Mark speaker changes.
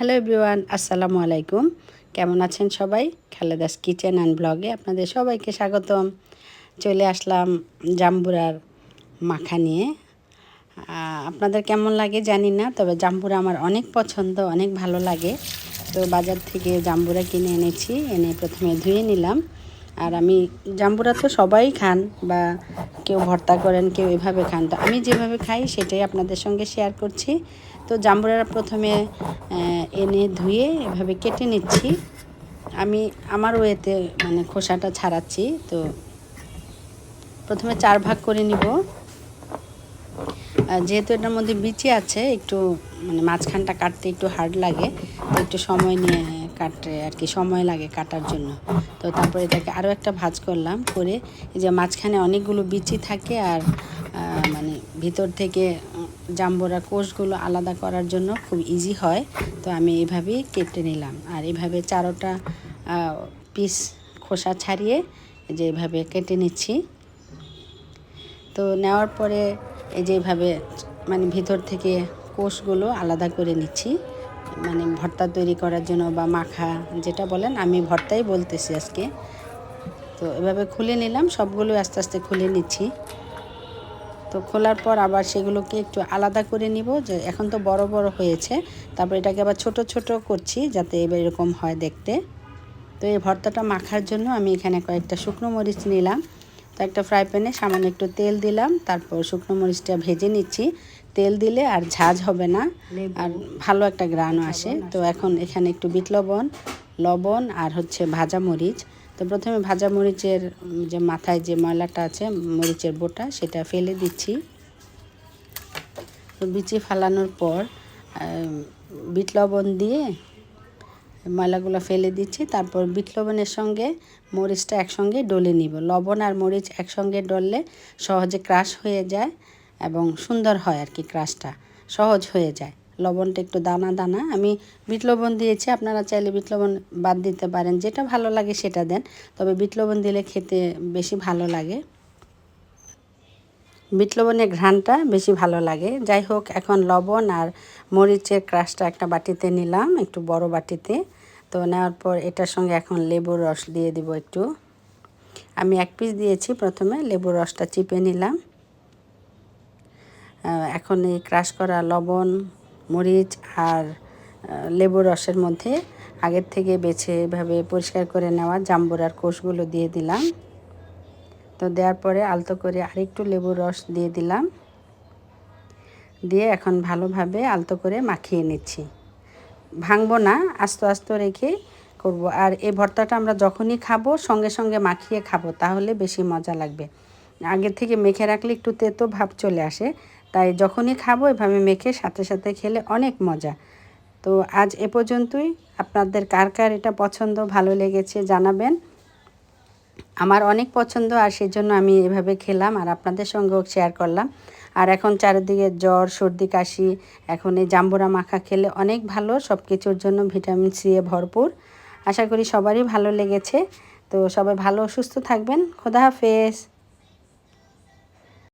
Speaker 1: Hello everyone আসসালামু আলাইকুম কেমন আছেন সবাই? খালেদাস কিচেন অ্যান্ড ব্লগে আপনাদের সবাইকে স্বাগতম। চলে আসলাম জাম্বুরার মাখা নিয়ে। আপনাদের কেমন লাগে জানি না, তবে জাম্বুরা আমার অনেক পছন্দ, অনেক ভালো লাগে। তো বাজার থেকে জাম্বুরা কিনে এনেছি, এনে প্রথমে ধুয়ে নিলাম। আর আমি জাম্বুরা তো সবাই খান বা কেউ ভর্তা করেন, কেউ এভাবে খান। তো আমি যেভাবে খাই সেটাই আপনাদের সঙ্গে শেয়ার করছি। তো জাম্বুরা প্রথমে এনে ধুয়ে এভাবে কেটে নিচ্ছি। আমি আমার ওয়েতে মানে খোসাটা ছাড়াচ্ছি। তো প্রথমে চার ভাগ করে নিব। যেহেতু এটার মধ্যে বিচি আছে, একটু মানে মাঝখানটা কাটতে একটু হার্ড লাগে, তো একটু সময় নিয়ে কাটতে আর কি, সময় লাগে কাটার জন্য। তো তারপরে এটাকে আরও একটা ভাজ করলাম করে, এই যে মাঝখানে অনেকগুলো বিচি থাকে আর মানে ভিতর থেকে জাম্বুরা কোষগুলো আলাদা করার জন্য খুব ইজি হয়। তো আমি এভাবেই কেটে নিলাম। আর এভাবে চারোটা পিস খোসা ছাড়িয়ে যে এভাবে কেটে নিচ্ছি। তো নেওয়ার পরে এই যে এইভাবে মানে ভিতর থেকে কোষগুলো আলাদা করে নিচ্ছি। মানে ভর্তা তৈরি করার জন্য বা মাখা যেটা বলেন, আমি ভর্তাই বলতেছি আজকে। তো এভাবে খুলে নিলাম সবগুলো আস্তে আস্তে খুলে নিচ্ছি। তো খোলার পর আবার সেগুলোকে একটু আলাদা করে নিব, যে এখন তো বড় বড় হয়েছে, তারপর এটাকে আবার ছোট ছোট করছি যাতে এবার এরকম হয় দেখতে। তো এই ভর্তাটা মাখার জন্য আমি এখানে কয়েকটা শুকনো মরিচ নিলাম। তো একটা ফ্রাই প্যানে সামান্য একটু তেল দিলাম তারপর শুকনো মরিচটা ভেজে নিচ্ছি। তেল দিলে আর ঝাঁজ হবে না আর ভালো একটা গ্রানও আসে। তো এখন এখানে একটু বিট লবণ লবণ আর হচ্ছে ভাজা মরিচ। তো প্রথমে ভাজা মরিচের যে মাথায় যে ময়লাটা আছে মরিচের বোটা সেটা ফেলে দিচ্ছি। তো বিচি ফালানোর পর বিট লবণ দিয়ে ময়লাগুলো ফেলে দিচ্ছি, তারপর বিট লবণের সঙ্গে মরিচটা একসঙ্গে ডলে নিব। লবণ আর মরিচ একসঙ্গে ডললে সহজে ক্রাশ হয়ে যায় এবং সুন্দর হয় আর কি ক্রাশটা, সহজ হয়ে যায়। লবণটা একটু দানা দানা, আমি বিট লবণ দিয়েছি, আপনারা চাইলে বিট লবণ বাদ দিতে পারেন, যেটা ভালো লাগে সেটা দেন, তবে বিট লবণ দিলে খেতে বেশি ভালো লাগে। বিট লবণের ঘ্রাণটা বেশি ভালো লাগে। যাই হোক, এখন লবণ আর মরিচের ক্রাশটা একটা বাটিতে নিলাম, একটু বড় বাটিতে। তো নেওয়ার পর এটার সঙ্গে এখন লেবুর রস দিয়ে দিব একটু। আমি এক পিস দিয়েছি প্রথমে, লেবুর রসটা চিপে নিলাম। এখন এই ক্রাশ করা লবণ, মরিচ আর লেবুর রসের মধ্যে আগের থেকে বেছে এভাবে পরিষ্কার করে নেওয়া জাম্বুরার কোষগুলো দিয়ে দিলাম। তো দেওয়ার পরে আলতো করে আরেকটু লেবুর রস দিয়ে দিলাম। দিয়ে এখন ভালোভাবে আলতো করে মাখিয়ে নিচ্ছি। ভাঙবো না, আস্তে আস্তে রেখে করব। আর এই ভর্তাটা আমরা যখনই খাব, সঙ্গে সঙ্গে মাখিয়ে খাব, তাহলে বেশি মজা লাগবে। আগে থেকে মেখে রাখলে একটু তেতো ভাব চলে আসে, তাই যখনই খাব এভাবে মেখে সাথে সাথে খেলে অনেক মজা। তো আজ এ পর্যন্তই। আপনাদের কার কার এটা পছন্দ, ভালো লেগেছে জানাবেন। আমার অনেক পছন্দ আর সেই জন্য আমি এভাবে খেলাম আর আপনাদের সঙ্গেও শেয়ার করলাম। আর এখন চারিদিকে জ্বর, সর্দি, কাশি, এখন এই জাম্বুরা মাখা খেলে অনেক ভালো সব কিছুর জন্য ভিটামিন সি এ ভরপুর। আশা করি সবারই ভালো লেগেছে। তো সবাই ভালো, সুস্থ থাকবেন। খোদা হাফেজ।